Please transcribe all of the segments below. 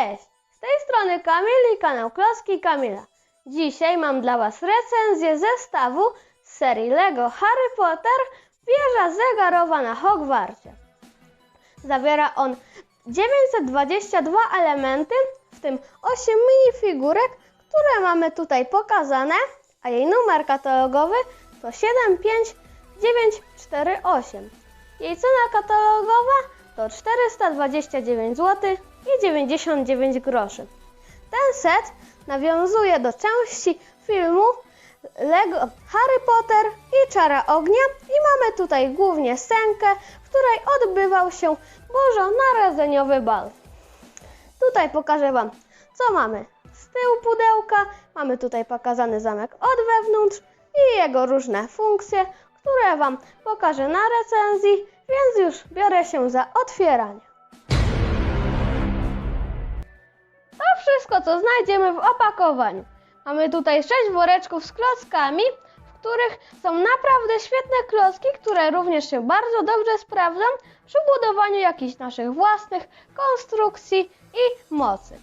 Cześć! Z tej strony Kamil i kanał Kloski Kamila. Dzisiaj mam dla Was recenzję zestawu z serii LEGO Harry Potter Wieża zegarowa na Hogwarcie. Zawiera on 922 elementy, w tym 8 minifigurek, które mamy tutaj pokazane, a jej numer katalogowy to 75948. Jej cena katalogowa to 429 zł i 99 groszy. Ten set nawiązuje do części filmu Lego Harry Potter i Czara Ognia i mamy tutaj głównie scenkę, w której odbywał się bożonarodzeniowy bal. Tutaj pokażę Wam, co mamy z tyłu pudełka. Mamy tutaj pokazany zamek od wewnątrz i jego różne funkcje, które Wam pokażę na recenzji, więc już biorę się za otwieranie. Wszystko, co znajdziemy w opakowaniu. Mamy tutaj sześć woreczków z klockami, w których są naprawdę świetne klocki, które również się bardzo dobrze sprawdzą przy budowaniu jakichś naszych własnych konstrukcji i mocy.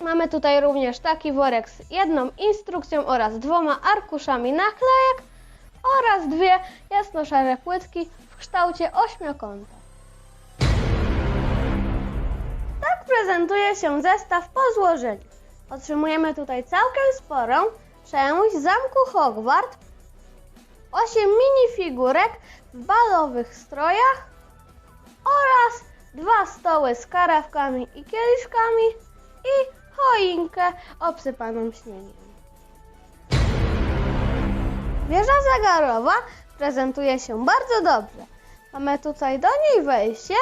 Mamy tutaj również taki worek z jedną instrukcją oraz dwoma arkuszami naklejek oraz dwie jasnoszare płytki w kształcie ośmiokąta. Prezentuje się zestaw po złożeniu. Otrzymujemy tutaj całkiem sporą część zamku Hogwart, 8 minifigurek w balowych strojach oraz dwa stoły z karawkami i kieliszkami i choinkę obsypaną śniegiem. Wieża zegarowa prezentuje się bardzo dobrze. Mamy tutaj do niej wejście,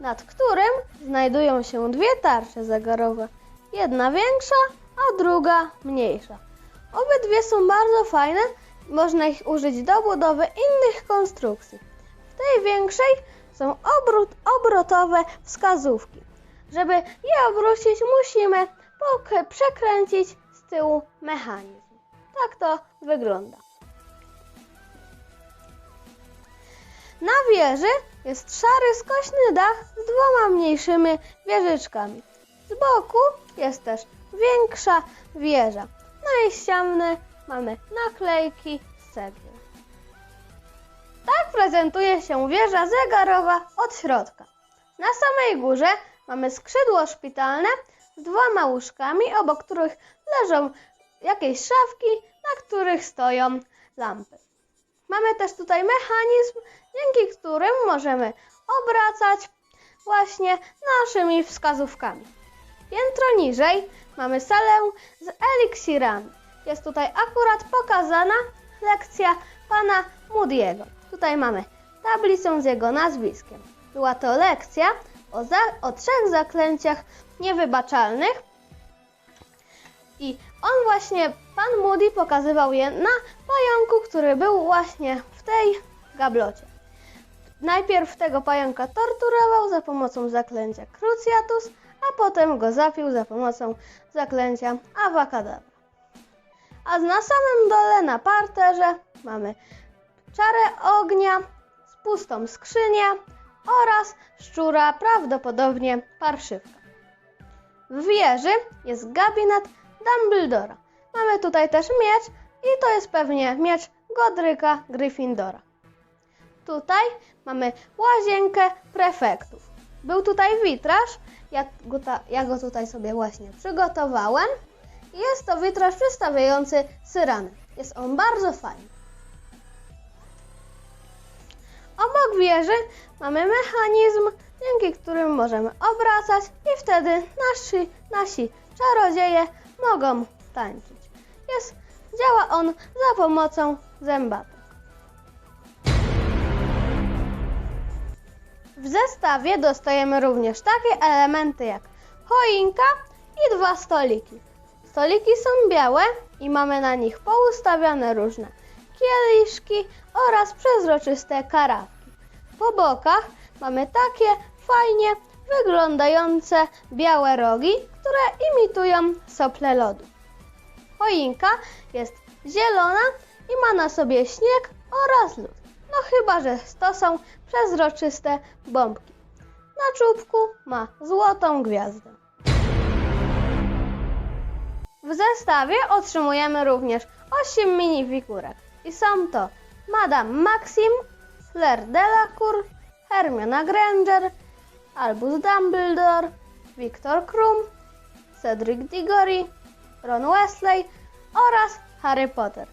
nad którym znajdują się dwie tarcze zegarowe. Jedna większa, a druga mniejsza. Obydwie są bardzo fajne, można ich użyć do budowy innych konstrukcji. W tej większej są obrót, obrotowe wskazówki. Żeby je obrócić, musimy przekręcić z tyłu mechanizm. Tak to wygląda. Na wieży jest szary, skośny dach z dwoma mniejszymi wieżyczkami. Z boku jest też większa wieża. Na jej ściany mamy naklejki z cegły. Tak prezentuje się wieża zegarowa od środka. Na samej górze mamy skrzydło szpitalne z dwoma łóżkami, obok których leżą jakieś szafki, na których stoją lampy. Mamy też tutaj mechanizm, dzięki którym możemy obracać właśnie naszymi wskazówkami. Piętro niżej mamy salę z eliksirami. Jest tutaj akurat pokazana lekcja pana Moody'ego. Tutaj mamy tablicę z jego nazwiskiem. Była to lekcja o, o trzech zaklęciach niewybaczalnych i on właśnie, pan Moody pokazywał je na pająku, który był właśnie w tej gablocie. Najpierw tego pająka torturował za pomocą zaklęcia Cruciatus, a potem go zapił za pomocą zaklęcia Avacadabra. A na samym dole na parterze mamy czarę ognia pustą skrzynię oraz szczura, prawdopodobnie parszywka. W wieży jest gabinet Dumbledora. Mamy tutaj też miecz i to jest pewnie miecz Godryka Gryffindora. Tutaj mamy łazienkę prefektów. Był tutaj witraż, ja go, ta, ja go tutaj sobie właśnie przygotowałem. Jest to witraż przedstawiający syrany. Jest on bardzo fajny. Obok wieży mamy mechanizm, dzięki którym możemy obracać i wtedy nasi, nasi czarodzieje mogą tańczyć. Jest, działa on za pomocą zębatek. W zestawie dostajemy również takie elementy jak choinka i dwa stoliki. Stoliki są białe i mamy na nich poustawiane różne kieliszki oraz przezroczyste karafki. Po bokach mamy takie fajnie wyglądające białe rogi, które imitują sople lodu. Choinka jest zielona i ma na sobie śnieg oraz lód. No chyba, że to są przezroczyste bombki. Na czubku ma złotą gwiazdę. W zestawie otrzymujemy również 8 minifigurek i są to Madame Maxim, Fleur Delacour, Hermiona Granger, Albus Dumbledore, Victor Krum, Cedric Diggory, Ron Weasley oraz Harry Potter.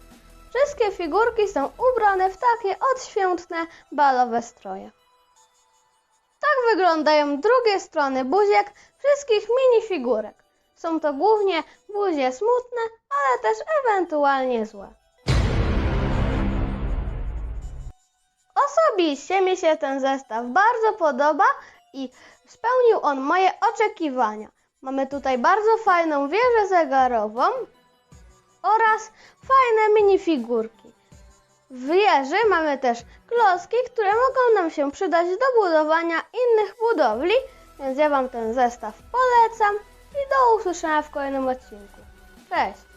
Wszystkie figurki są ubrane w takie odświętne balowe stroje. Tak wyglądają drugie strony buziek wszystkich minifigurek. Są to głównie buzie smutne, ale też ewentualnie złe. Osobiście mi się ten zestaw bardzo podoba i spełnił on moje oczekiwania. Mamy tutaj bardzo fajną wieżę zegarową oraz fajne minifigurki. W wieży mamy też klocki, które mogą nam się przydać do budowania innych budowli, więc ja Wam ten zestaw polecam i do usłyszenia w kolejnym odcinku. Cześć!